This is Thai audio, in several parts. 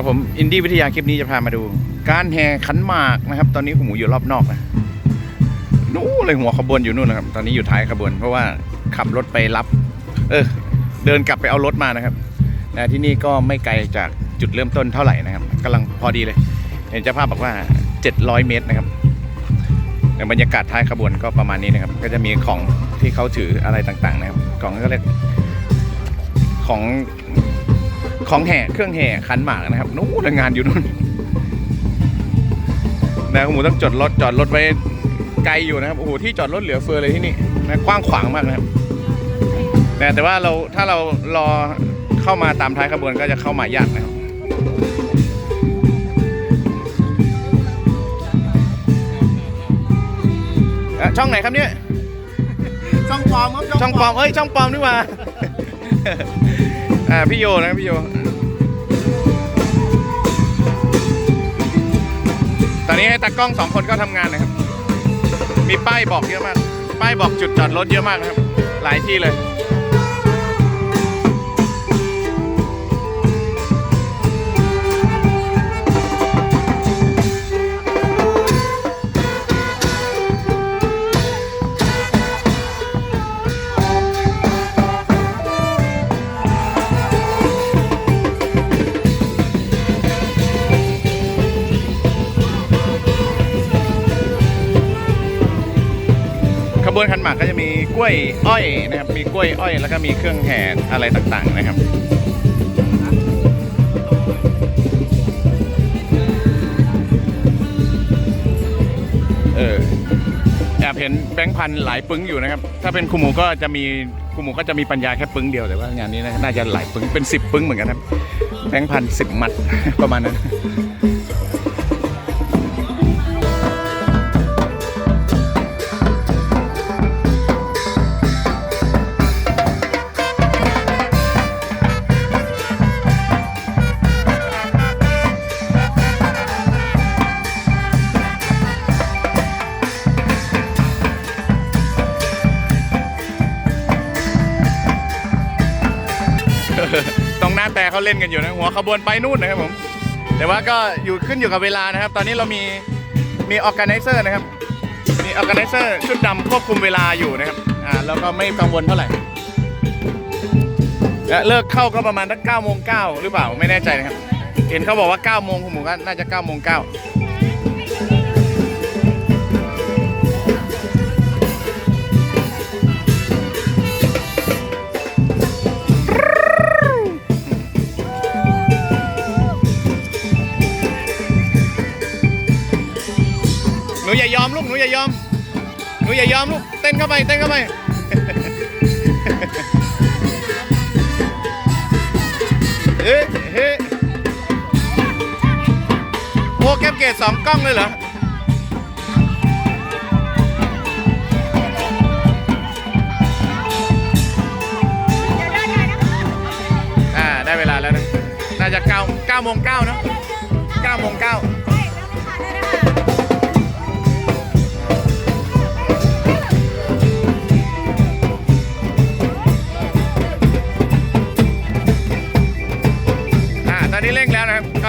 ครับผมอินดี้วิทยาคลิปนี้จะพามาดู การแห่ขันหมากนะครับ ตอนนี้คุณหมูอยู่รอบนอกนะนู่นเลยหัวขบวนอยู่นู่นนะครับ ตอนนี้อยู่ท้ายขบวน เพราะว่าขับรถไปรับ เออ เดินกลับไปเอารถมานะครับนะที่นี่ก็ไม่ไกลจากจุดเริ่มต้นเท่าไหร่นะครับกำลังพอดีเลย เห็นเจ้าภาพบอกว่า 700 เมตรนะครับในบรรยากาศท้ายขบวนก็ประมาณนี้นะครับ ก็จะมีของที่เขาถืออะไรต่างๆ นะครับ ของก็เรียกของ ของแห่เครื่องแห่ขันหมากนะครับนู้นงานอยู่นู่นนะคุณหมูต้องจอดรถจอดรถไว้ไกลอยู่นะครับโอ้โหที่จอดรถเหลือเฟือเลยที่นี่นะกว้างขวางมากนะครับนะแต่ว่าเราถ้าเรารอเข้ามาตามท้ายขบวนก็จะเข้ามายากนะครับอะช่องไหนครับเนี่ยช่องปลอมครับช่องปลอมเอ้ยช่องปลอมนี่หว่า อ่าพี่โยนะพี่โย ตอนนี้ให้ตากล้องสองคนก็ทำงานนะครับ มีป้ายบอกเยอะมาก ป้ายบอกจุดจอดรถเยอะมากนะครับ หลายที่เลย ขบวนหมากก็จะมีกล้วยอ้อยนะครับ มีกล้วยอ้อย แล้วก็มีเครื่องแห่อะไรต่างๆนะครับเออแอบเห็นแบงค์พันหลายปึ้งอยู่นะครับ ถ้าเป็นคุหมูก็จะมีคุหมูก็จะมีปัญญาแค่ปึ้งเดียวแต่ว่างานนี้น่าจะหลายปึ้งเป็นสิบปึ้งเหมือนกันครับแบงค์พันสิบมัดประมาณนั้น ล่นกันอยู่นะหัวขบวนไปนู่นนะครับผม แต่ว่าก็อยู่ขึ้นอยู่กับเวลานะครับ ตอนนี้เรามีมีออแก z เซอร์นะครับ มีออแก z เซอร์ชุดดำควบคุมเวลาอยู่นะครับอ่าแล้วก็ไม่กังวลเท่าไหร่และเลิกเข้าก็ประมาณตั้งเก้าโมงเก้าหรือเปล่าไม่แน่ใจนะครับ เห็นเขาบอกว่า9ก้าโมงคุณหมูก็น่าจะ9ก้าโมงเก้า นูอย่ายอมลูกหนูอย่ายอมหนูอย่ายอมลูกเต้นเข้าไปเต้นเข้าไปเฮ้เฮ้โอ้แก้มเกตสองกล้องเลยเหรอได้เวลาแล้วนะ น่าจะ9 9โมง9เนาะ9โมง9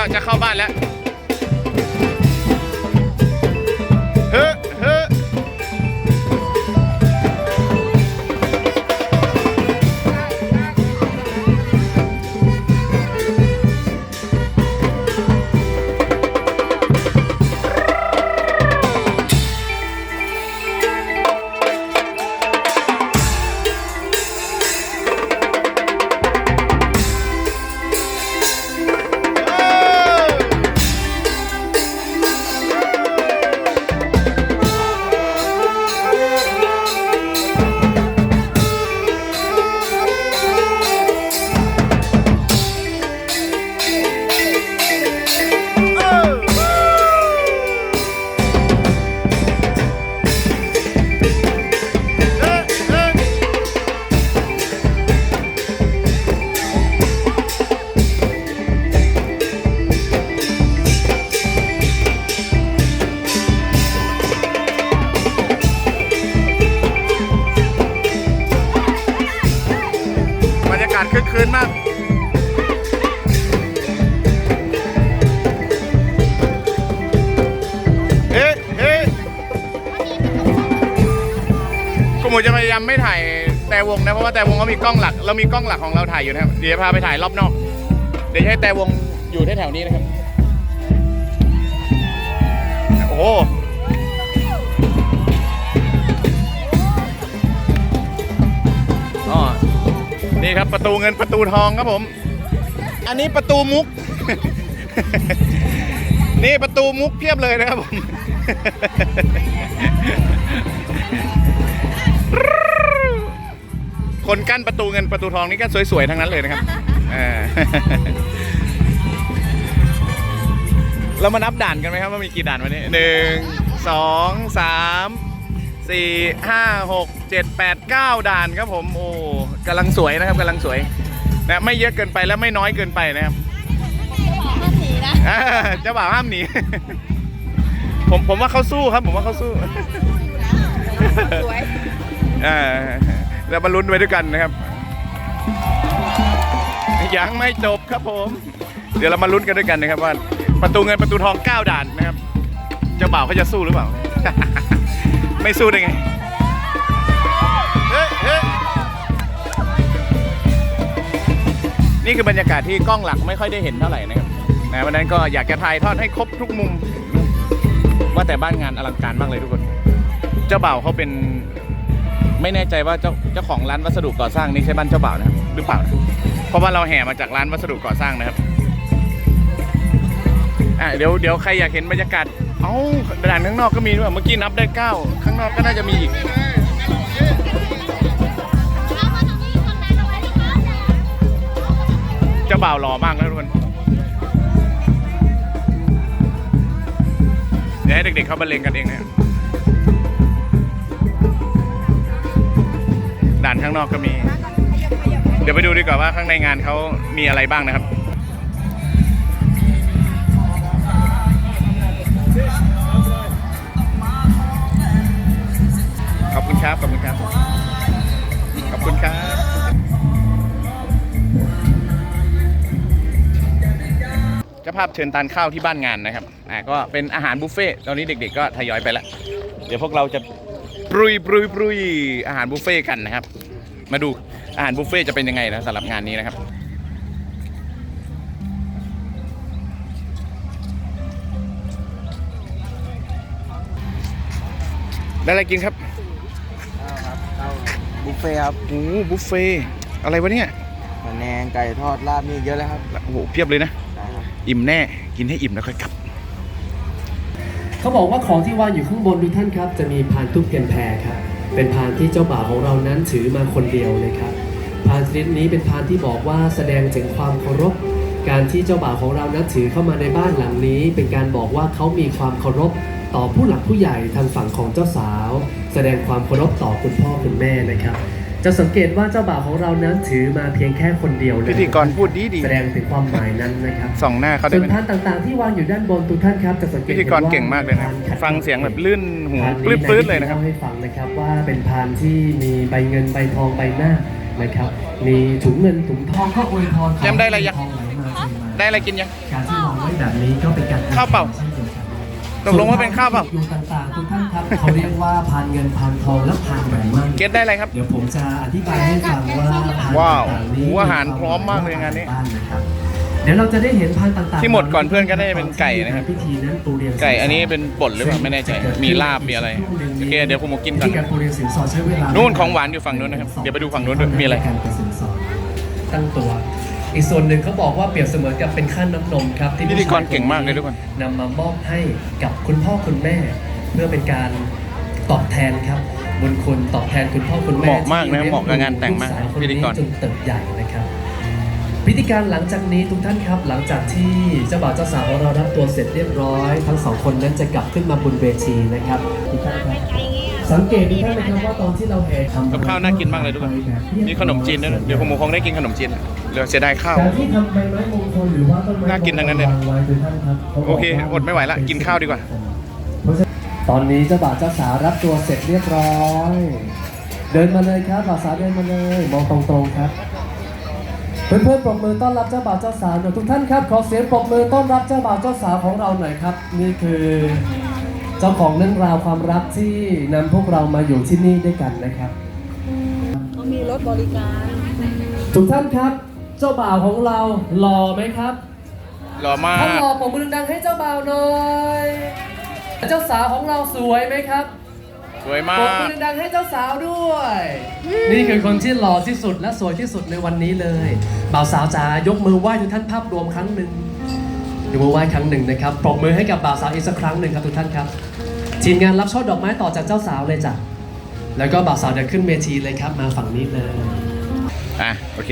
ก็จะเข้าบ้านแล้วาศคึกคืนมากเอ๊ะเอ๊ะกูหมูจะพยายามไม่ถ่ายแต่วงนะ เพราะว่าแต่วงเขามีกล้องหลัก เรามีกล้องหลักของเราถ่ายอยู่นะครับ เดี๋ยวพาไปถ่ายรอบนอก เดี๋ยวให้แต่วงอยู่แถวๆนี้นะครับ โอ้ นี่ครับประตูเงินประตูทองครับผม อันนี้ประตูมุก นี่ประตูมุกเพียบเลยนะครับผมคนกั้นประตูเงินประตูทองนี่ก็สวยๆทั้งนั้นเลยนะครับอ่าเรามานับด่านกันไหมครับว่ามีกี่ด่านวันนี้หนึ่งสองสามสี่ห้าหกเจ็ดแปดเก้าด่านครับผมโอ้ กำลังสวยนะครับกำลังสวยนะไม่เยอะเกินไปและไม่น้อยเกินไปนะครับห้ามหนีนะอ่าเจ้าบ่าวห้ามหนีผมผมว่าเขาสู้ครับผมว่าเขาสู้สวยอ่าเรามาลุ้นไว้ด้วยกันนะครับยังไม่จบครับผม เดี๋ยวเรามาลุ้นกันด้วยกันนะครับว่าประตูเงินประตูทองเก้าด่านนะครับเจ้าบ่าวเขาจะสู้หรือเปล่า ไม่สู้ได้ไง นี่คือบรรยากาศที่กล้องหลักไม่ค่อยได้เห็นเท่าไหร่นะครับนะวันนั้นก็อยากจะถ่ายทอดให้ครบทุกมุม ว่าแต่บ้านงานอลังการมากเลยทุกคน เจ้าบ่าวเขาเป็นไม่แน่ใจว่าเจ้าเจ้าของร้านวัสดุก่อสร้างนี่ใช่บ้านเจ้าบ่าวนะครับหรือเปล่านะเพราะว่าเราแห่มาจากร้านวัสดุก่อสร้างนะครับอะเดี๋ยวเดี๋ยวใครอยากเห็นบรรยากาศเอ้าด่านข้างนอกก็มีด้วยเมื่อกี้นับได้เก้าข้างนอกก็น่าจะมีอีก จ้าบ่าวหล่อมากนะทุกคนเดี๋ยวให้เด็กๆเขาบรรเลงกันเองนะครับด่านข้างนอกก็มี เดี๋ยวไปดูดีกว่าว่าข้างในงานเขามีอะไรบ้างนะครับขอบคุณครับ ขอบคุณครับ ขอบคุณครับ จ้าภาพเชิญทานข้าวที่บ้านงานนะครับอ่าก็เป็นอาหารบุฟเฟ่ต์ตอนนี้เด็กๆก็ทยอยไปแล้วเดี๋ยวพวกเราจะปรุยปรุยปรุยอาหารบุฟเฟ่ต์กันนะครับ มาดูอาหารบุฟเฟ่ต์จะเป็นยังไงนะสำหรับงานนี้นะครับได้อะไรกินครับครับเอาบุฟเฟ่ต์ครับโอ้โหบุฟเฟ่ต์อะไรวะเนี่ยพะแนงไก่ทอดลาบมีเยอะเลยครับโอ้โหเพียบเลยนะได้ครับ อิ่มแน่กินให้อิ่มแล้วค่อยกลับ เขาบอกว่าของที่วางอยู่ข้างบนทุกท่านครับ จะมีพานทุกเทียนแพรครับ เป็นพานที่เจ้าบ่าวของเรานั้นถือมาคนเดียวเลยครับ พานชนิดนี้เป็นพานที่บอกว่าแสดงถึงความเคารพ การที่เจ้าบ่าวของเรานั้นถือเข้ามาในบ้านหลังนี้ เป็นการบอกว่าเขามีความเคารพต่อผู้หลักผู้ใหญ่ทางฝั่งของเจ้าสาว แสดงความเคารพต่อคุณพ่อคุณแม่นะครับ จะสังเกตว่าเจ้าบ่าวของเรานั้นถือมาเพียงแค่คนเดียวเลยพิธีกรพูดดีดีแสดงถึงความหมายนั้นนะครับส่องหน้าเขาได้ส่วไหมนพานต่างๆที่วางอยู่ด้านบนทุกท่านครับจะสังเกตพิธีกรเก่งมากเลยนะพขัดฟังเสียงแบบลื่นหูพานปลื้นี้ดๆเลยนะครับเล่าให้ฟังนะครับว่าเป็นพานที่มีใบเงินใบทองใบหน้านะครับมีถุงเงินถุงทองก็อวยพรแจมได้อะไรยังทองไหลมาเทมาได้อะไรกินยังการที่วางไว้แบบนี้ก็เป็นการข้าวเปล่าช่นดียวกัน ตกลงว่าเป็นข้าวเปล่า อยู่ต่างๆทุกท่านครับเขาเรียกว่าพานเงินพานทองและพานแหวนมั่นเกตได้อะไรครับ เดี๋ยวผมจะอธิบายให้ฟังว่าพานว้าวต่งๆนี้โอ้อาหารพร้อมมากเลยงานนี้บ้นะครับเดี๋ยวเราจะได้เห็นพานต่างๆที่หมดก่อนเพื่อนก็ได้เป็นไก่นะครับ พิธีนั้นปูเรียงไก่อันนี้เป็นป่นหรือเปล่าไม่แน่ใจ มีลาบมีอะไรโอเคเดี๋ยวผมมากินก่อน ที่การปูเรียงสินสอดใช้เวลานู่นของหวานอยู่ฝั่งนู้นนะครับเดี๋ยวไปดูฝั่งนู้นด้วยมีอะไร การเป็นสินสอดตั้งตัว อีกส่วนหนึ่งเขาบอกว่าเปรียบเสมือนกับเป็นขั้นน้ำนมครับที่พิธีกรเก่งมากเลยทุกคน นำมามอบให้กับคุณพ่อคุณแม่ เพื่อเป็นการตอบแทนครับบุญคุณตอบแทนคุณพ่อคุณแม่เหมาะมากนะที่เหมาะกับงานแต่งมากลูสวคนพิธีนี้กรจนเติบใหญ่นะครับพิธีการหลังจากนี้ทุกท่านครับ หลังจากที่เจ้าบ่าวเจ้าสาวของเรารับตัวเสร็จเรียบร้อย ทั้งสองคนนั้นจะกลับขึ้นมาบนเวทีนะครับทุกท่านครับไก่เงี้ย สังเกตดูท่านนะครับว่าตอนที่เราแห่ทำกับข้าวน่ากินมากเลยทุกคนมีขนมจีนด้วยนะเดี๋ยวผมคงได้กินขนมจีนเดี๋ยวเสียดายข้าวการที่ทำใบไม้มงคลหรือว่าต้นไม้น่ากินทั้งนั้นเลยนะวางไว้ทุกท่านครับขาบกโอเคว่าอดไม่ไหวละกินข้าวดีกว่าเพราะฉะนั้นตอนนี้เจ้าบ่าวเจ้าสาวรับตัวเสร็จเรียบร้อย เดินมาเลยครับบ่าวสาวเดินมาเลยมองตรงๆครับเพื่อนๆปรบมือต้อนรับเจ้าบ่าวเจ้าสาวหน่อยทุกท่านครับ ขอเสียงปรบมือต้อนรับเจ้าบ่าวเจ้าสาวของเราหน่อยครับ นี่คือ เจ้าของเรื่องราวความรักที่นำพวกเรามาอยู่ที่นี่ด้วยกันนะครับ เขามีรถบริการ ทุกท่านครับ เจ้าบ่าวของเราหล่อไหมครับหล่อมาถ้าก หล่อผมมือดังๆให้เจ้าบ่าวหน่อยเจ้าสาวของเราสวยไหมครับ สวยมาผมกมือดังๆให้เจ้าสาวด้วย นี่คือคนที่หล่อที่สุดและสวยที่สุดในวันนี้เลย บ่าวสาวจ๋ายกมือไหว้ทุกท่านภาพรวมครั้งหนึ่ง ยกมือไหว้ครั้งหนึ่งนะครับ ปรบมือให้กับบ่าวสาวอีกสักครั้งหนึ่งครับทุกท่านครับ ทีมงานรับช่อดอกไม้ต่อจากเจ้าสาวเลยจ้ะ แล้วก็บ่าวสาวเดินขึ้นเวทีเลยครับ มาฝั่งนี้เลย อะโอเค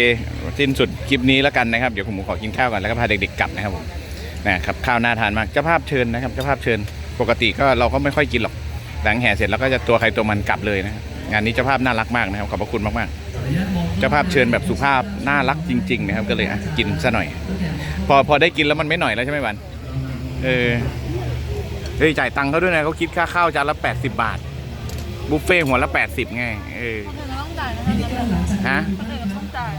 สิ้นสุดคลิปนี้แล้วกันนะครับ เดี๋ยวผมขอกินข้าวก่อนแล้วก็พาเด็กๆกลับนะครับผมนะครับข้าวน่าทานมากเจ้าภาพเชิญนะครับเจ้าภาพเชิญ ปกติก็เราก็ไม่ค่อยกินหรอกหลังแห่เสร็จแล้วก็จะตัวใครตัวมันกลับเลยนะครับ งานนี้เจ้าภาพน่ารักมากนะครับขอบพระคุณมากๆเจ้าภาพเชิญแบบสุภาพน่ารักจริง ๆ นะครับก็เลยอะกินซะหน่อย พอพอได้กินแล้วมันไม่หน่อยแล้วใช่ไหมวันเออเฮ้ยจ่ายตังค์เขาด้วยนะเขาคิดค่าข้าวจานละ 80 บาท บุฟเฟ่ต์หัวละ 80ไงเออต้องจ่ายนะคะฮะต้องจ่าย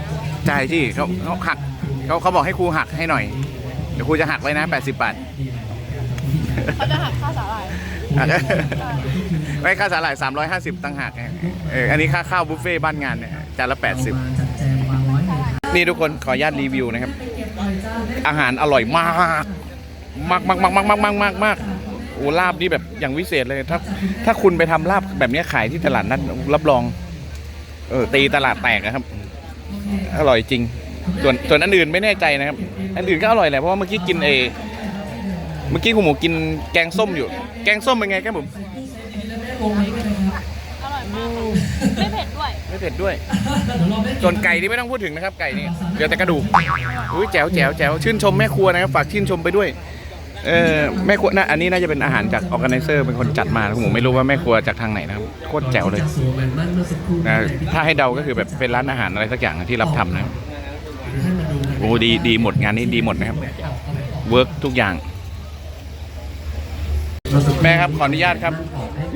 จ่ายที่เขาเขาหักเขาเขาบอกให้ครูหักให้หน่อย เดี๋ยวครูจะหักไว้นะ 80 บาทเขาจะหักค่าสาหร่ายหัก ไม่ค่าสาหร่าย 350ตั้งหักไงเอออันนี้ค่าข้าวบุฟเฟ่บ้านงานเนี่ยจานละ 80 นี่ทุกคนขออนุญาตรีวิวนะครับ อาหารอร่อยมาก มากมากมากมากมากมากมากมากโอ้ลาบนี่แบบอย่างวิเศษเลยถ้าถ้าคุณไปทำลาบแบบนี้ขายที่ตลาดนัดรับรอง เออตีตลาดแตกนะครับ อร่อยจริง ส่วนส่วนอันอื่นไม่แน่ใจนะครับ อันอื่นก็อร่อยแหละเพราะว่าเมื่อกี้กินเอเมื่อกี้คุณหมูกินแกงส้มอยู่ แกงส้มเป็นไงแก้มผม อร่อยมากไม่เผ็ดด้วย ไม่เผ็ดด้วย ส่วนไก่นี่ไม่ต้องพูดถึงนะครับไก่นี่เหลือแต่กระดูกอุ้ยแจ๋วแจ๋วแจ๋วชื่นชมแม่ครัวนะครับฝากชื่นชมไปด้วยเออแม่ครัวนะอันนี้น่าจะเป็นอาหารจากออ g a แก z นเซอร์เป็นคนจัดมานะผมไม่รู้ว่าแม่ครัวจากทางไหนนะครับโคตรแจ๋วเลยนะถ้าให้เดาก็คือแบบเป็นร้านอาหารอะไรสักอย่างที่รับทำนะครับโอ้ดีดีหมดงานนี้ดีหมดนะครับเวิร์กทุกอย่าง แม่ครับขออนุญาตครับ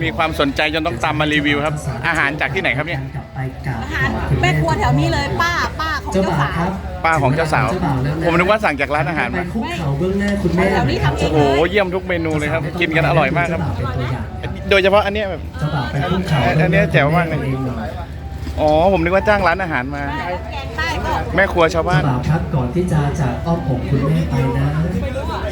มีความสนใจจนต้องตามมารีวิวครับ อาหารจากที่ไหนครับเนี่ย อาหารแม่ครัวแถวนี้เลยป้าป้าของเจ้าเจ้าบ่าวสาวครับป้าของเจ้าสาว ผมนึกว่าสั่งจากร้านอาหารไปมา คุกเข่าเบื้องหน้าคุณแม่แถวนี้ทำเองโอ้โหเยี่ยมทุกเมนูเลยครับ กินกันอร่อยมากครับ โดยเฉพาะอันเนี้ยแบบ เจ้าบ่าวไปคุกเข่าอันเนี้ยแจ๋วมากเลยอ๋อ ผมนึกว่าจ้างร้านอาหารมา แกงใต้ก็ แม่ครัวชาวบ้าเจ้านบ่าวครับก่อนที่จะจากอ้อมอกคุณแม่ไปนะ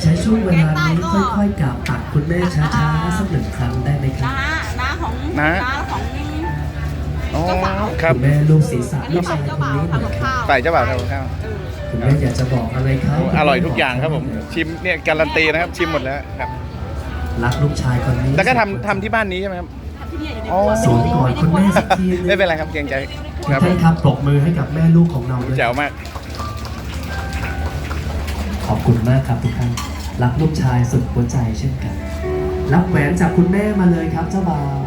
ใช้ช่วงเวลานี้ค่อยๆกราบตักคุณแม่ช้าๆสักหนึ่งครั้งได้ไหมครับ น้าน้าของน้าของ อ๋อครับคุณแม่ลูกศีรษะอันลูนี้กขอชางยเจ้าคนบ่าวนี้หน่อยทำกับครัข้าบวฝ่ายเจ้าบ่าวทำกับข้าวคุณแม่อยากจะบอกอะไรครับอร่อยทุกอย่างครับผมชิมเนี่ยการันตีนะครับชิมหมดแล้วครับรักลูกชายคนนี้แล้วก็ทำทำที่บ้านนี้ใช่ไหมครับ ที่เนี่ยอยู่ในอ๋อสวนก่อนคุณแม่สักทีนึงไม่เป็นไรครับเกรงใจทุกครับท่านครับปรบมือให้กับแม่ลูกของเราด้วย แจ๋วมาก ขอบคุณมากครับทุกท่านรักลูกชายสุดหัวใจเช่นกัน รับแหวนจากคุณแม่มาเลยครับเจ้าบ่าว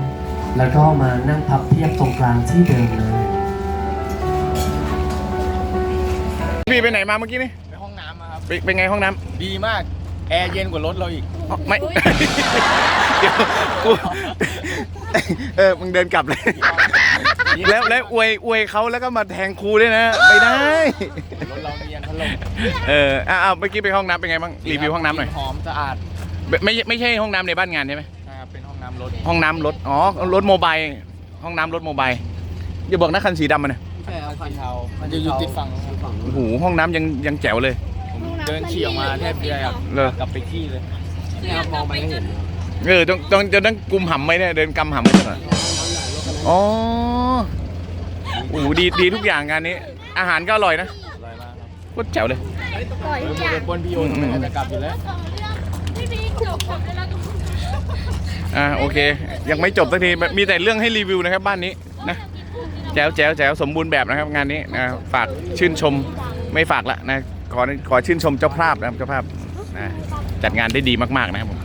แล้วก็มานั่งพับเพียบตรงกลางที่เดิมเลยพี่ไปไหนมาเมื่อกี้นี่ไปห้องน้ำมาครับไปเป็นไงห้องน้ำดีมาก แอร์เย็นกว่ารถเราอีก อ๋อไม่ เดี๋ยวกู เออมึงเดินกลับเลย แล้วแล้วอวยอวยเขาแล้วก็มาแทงครูด้วยนะ ไม่ได้ รถเราเนียนพัดลมเอออะเอาเมื่อกี้ไปห้องน้ำเป็นไงบ้างรีวิวห้องน้ำหน่อยหอมสะอาดไม่ไม่ไม่ใช่ห้องน้ำในบ้านงานใช่ไหมนะครับเป็นห้องน้ำรถห้องน้ำรถอ๋อรถโมบายห้องน้ำรถโมบายอย่าบอกนะคันสีดำมันนะใช่เอาคันเทามันจะอยู่ติดฝั่งฝั่งโอ้โหห้องน้ำยังยังแจ๋วเลย ผมเดินขี่ออกมาแทบจะอยากเลย กลับไปขี้เลยนี่ครับมองไปก็เห็น เออต้องต้องจะต้องกุมหำไหมเนี่ยเดินกำหำไหมตลอดอ๋อโอ้โหดีดีทุกอย่างงานนี้ อาหารก็อร่อยนะอร่อยมากครับโคตรแจ๋วเลยปล่อยทุกอย่างเดี๋ยวบนพี่โอทำไมเขาจะกลับอยู่แล้วพี่พีจบจบแล้วก็อ่าโอเค ยังไม่จบสักทีมีแต่เรื่องให้รีวิวนะครับบ้านนี้นะแจ๋วแจ๋วแจ๋วสมบูรณ์แบบนะครับงานนี้นะฝากชื่นชมไม่ฝากละนะขอขอชื่นชมเจ้าภาพนะครับเจ้าภาพนะจัดงานได้ดีมากๆนะครับผม